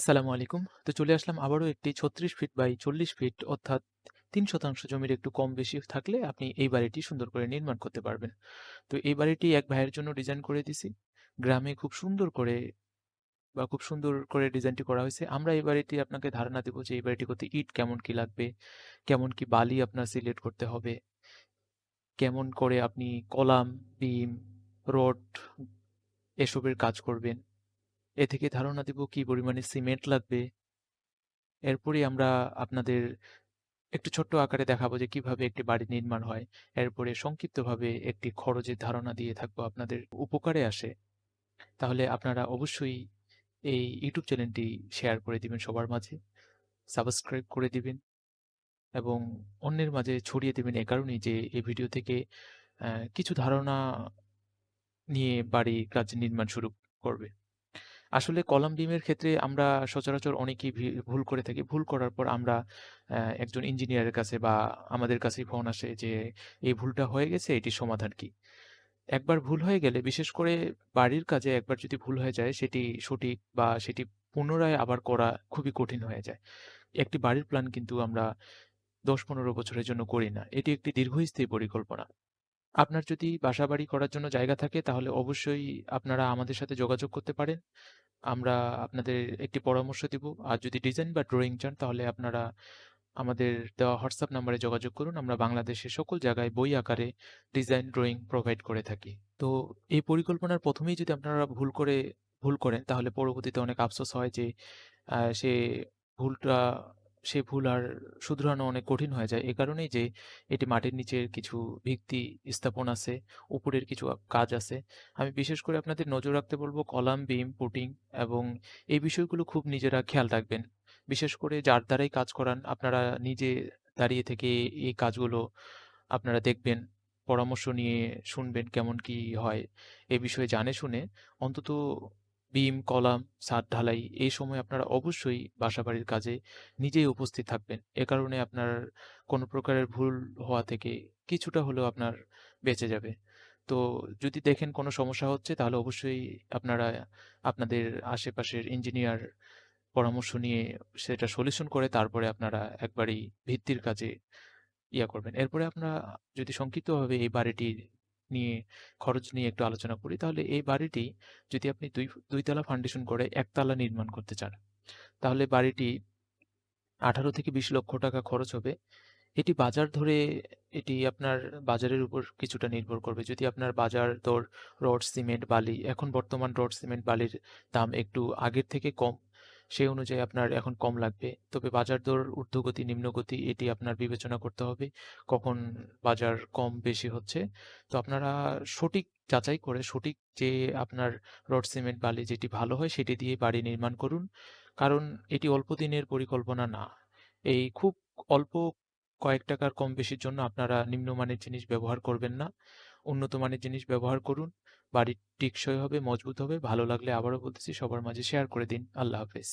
আসসালামু আলাইকুম। তো চলে আসলাম আবারও একটি ৩৬ ফিট বাই ৪০ ফিট অর্থাৎ তিন শতাংশ জমির একটু কম বেশি থাকলে আপনি এই বাড়িটি সুন্দর করে নির্মাণ করতে পারবেন। তো এই বাড়িটি এক ভাইয়ের জন্য ডিজাইন করে দিছি। গ্রামে খুব সুন্দর করে বা খুব সুন্দর করে ডিজাইনটি করা হয়েছে। আমরা এই বাড়িটি আপনাকে ধারণা দেবো যে এই বাড়িটি করতে ইট কেমন কি লাগবে, কেমন কি বালি আপনার সিলেক্ট করতে হবে, কেমন করে আপনি কলাম, বিম, রড এসবের কাজ করবেন। এ থেকে ধারণা দিব কি পরিমাণে সিমেন্ট লাগবে। এরপরে আমরা আপনাদের একটু ছোট্ট আকারে দেখাবো যে কীভাবে একটি বাড়ি নির্মাণ হয়। এরপরে সংক্ষিপ্তভাবে একটি খরচের ধারণা দিয়ে থাকব আপনাদের উপকারে আসে। তাহলে আপনারা অবশ্যই এই ইউটিউব চ্যানেলটি শেয়ার করে দিবেন সবার মাঝে। সাবস্ক্রাইব করে দিবেন এবং অন্যের মাঝে ছড়িয়ে দিবেন এ কারণেই যে এই ভিডিও থেকে কিছু ধারণা নিয়ে বাড়ি কাজ নির্মাণ শুরু করবে। আসলে কলাম বিমের ক্ষেত্রে আমরা সচরাচর অনেকেই ভি ভুল করে থাকি। ভুল করার পর আমরা একজন ইঞ্জিনিয়ারের কাছে বা আমাদের কাছেই ফোন আসে যে, "এই ভুলটা হয়ে গেছে, এটির সমাধান কি?" একবার ভুল হয়ে গেলে বিশেষ করে বাড়ির কাজে একবার যদি ভুল হয়ে যায় সেটি সঠিক বা সেটি পুনরায় আবার করা খুবই কঠিন হয়ে যায়। একটি বাড়ির প্ল্যান কিন্তু আমরা ১০-১৫ বছরের জন্য করি না। এটি একটি দীর্ঘস্থায়ী পরিকল্পনা। আপনার যদি বাসাবাড়ি করার জন্য জায়গা থাকে তাহলে অবশ্যই আপনারা আমাদের সাথে যোগাযোগ করতে পারেন। আমরা আপনাদের একটি পরামর্শ দিব। আর যদি ডিজাইন বা ড্রয়িং চান তাহলে আপনারা আমাদের দেওয়া হোয়াটসঅ্যাপ নাম্বারে যোগাযোগ করুন। আমরা বাংলাদেশের সকল জায়গায় বই আকারে ডিজাইন, ড্রয়িং প্রোভাইড করে থাকি। তো এই পরিকল্পনার প্রথমেই যদি আপনারা ভুল করে ভুল করেন তাহলে পরবর্তীতে অনেক আফসোস হয় যে সে ভুলটা সে ভুল আর শুধরানো অনেক কঠিন হয়ে যায়। এ কারণেই যে এটি মাটির নিচের কিছু ভিত্তি স্থাপন আছে, উপরের কিছু কাজ আছে। আমি বিশেষ করে আপনাদের নজর রাখতে বলব কলাম, বিম, পুটিং এবং এই বিষয়গুলো খুব নিজেরা খেয়াল রাখবেন। বিশেষ করে যার দ্বারাই কাজ করান আপনারা নিজে দাঁড়িয়ে থেকে এই কাজগুলো আপনারা দেখবেন, পরামর্শ নিয়ে শুনবেন কেমন কি হয়। এ বিষয়ে জানে শুনে অন্তত বিম, কলাম, ছাদ ঢালাই এই সময় আপনারা অবশ্যই বাসাবাড়ির কাজে নিজেই উপস্থিত থাকবেন। এ কারণে আপনার কোনো প্রকারের ভুল হওয়া থেকে কিছুটা হলেও আপনার বেঁচে যাবে। তো যদি দেখেন কোনো সমস্যা হচ্ছে তাহলে অবশ্যই আপনারা আপনাদের আশেপাশের ইঞ্জিনিয়ার পরামর্শ নিয়ে সেটা সলিউশন করে তারপরে আপনারা একবারই ভিত্তির কাজে ইয়া করবেন। এরপরে আপনারা যদি সংক্ষিপ্তভাবে এই বাড়িটির নিয়ে খরচ নিয়ে একটু আলোচনা করি তাহলে এই বাড়িটি যদি আপনি ২ ফ ২ তলা ফাউন্ডেশন করে ১ তালা নির্মাণ করতে চান, তাহলে বাড়িটি ১৮ থেকে ২০ লক্ষ টাকা খরচ হবে। এটি বাজার ধরে এটি আপনার বাজারের উপর কিছুটা নির্ভর করবে। যদি আপনার বাজার দর রড, সিমেন্ট, বালি এখন বর্তমান রড, সিমেন্ট, বালির দাম একটু আগের থেকে কম। সেই অনুযায়ী আপনার এখন কম লাগবে। তবে বাজার দর ঊর্ধ্বগতি, নিম্নগতি এটি আপনার বিবেচনা করতে হবে। কখন বাজার কম বেশি হচ্ছে। তো আপনারা সঠিক যাচাই করে সঠিক যে আপনার রড, সিমেন্ট, বালি যেটি ভালো হয় সেটি দিয়ে বাড়ি নির্মাণ করুন। কারণ এটি অল্প দিনের পরিকল্পনা না। এই খুব অল্প কয়েক টাকার কম বেশির জন্য আপনারা নিম্নমানের জিনিস ব্যবহার করবেন না। উন্নত মানের জিনিস ব্যবহার করুন। বাড়ি টিকসই হবে, মজবুত হবে। ভালো লাগলে আবারও বলতেছি সবার মাঝে শেয়ার করে দিন। আল্লাহ হাফেজ।